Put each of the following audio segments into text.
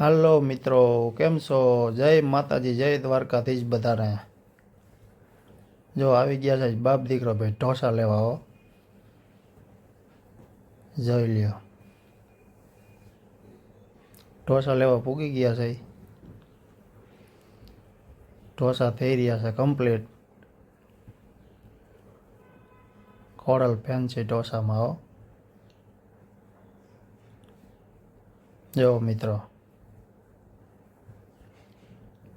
હાલો મિત્રો, કેમ છો? જય માતાજી, જય દ્વારકાધીશ બધાને. જો આવી ગયા છે બાપ દીકરો ભાઈ, ઢોસા લેવા હો. જોઈ લ્યો. ઢોસા લેવા પૂગી ગયા છે. ઢોસા થઈ રહ્યા છે કમ્પ્લીટ કોડલ ફેન છે ઢોસામાં હો. જો મિત્રો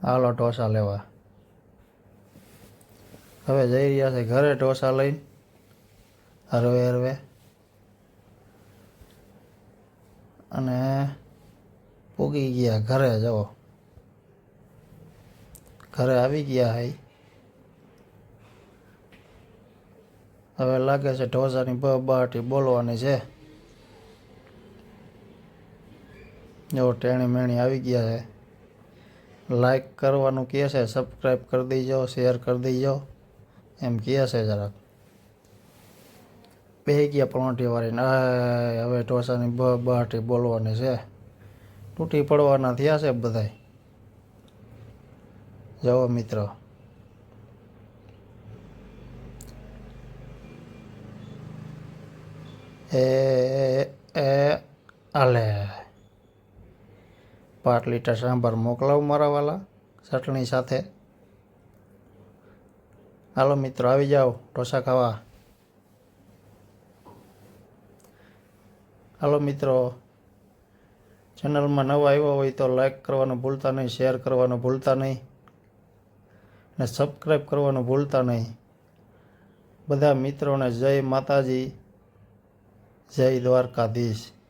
હાલો ઢોસા લેવા. હવે જઈ રહ્યા છે ઘરે ઢોસા લઈને. હરવે હરવે. અને પૂગી ગયા ઘરે જવો ઘરે આવી ગયા હઈ હવે લાગે છે ઢોસાની બહાટી બોલવાની છે. જો ટેણી મેણી આવી ગયા છે. લાઈક કરવાનું કહે છે સબસ્ક્રાઈબ કરી દેજો શેર કરી દેજો. એમ કહે છે જરાક. બે ગયા પરોઠી વાળીને. હવે ઢોસાની બ બહાટી બોલવાની છે. તૂટી પડવાના થયા છે બધાય. જવો મિત્રો. એ એ, આલે. પાંચ લીટર સાંભાર મોકલાવ મારા વાલા ચટણી સાથે. હાલો મિત્રો, આવી જાઓ, ઢોસા ખાવા. હાલો મિત્રો, ચેનલમાં નવા આવ્યો હોય તો લાઈક કરવાનું ભૂલતા નહીં, શેર કરવાનું ભૂલતા નહીં અને સબસ્ક્રાઈબ કરવાનું ભૂલતા નહીં. બધા મિત્રોને જય માતાજી, જય દ્વારકાધીશ.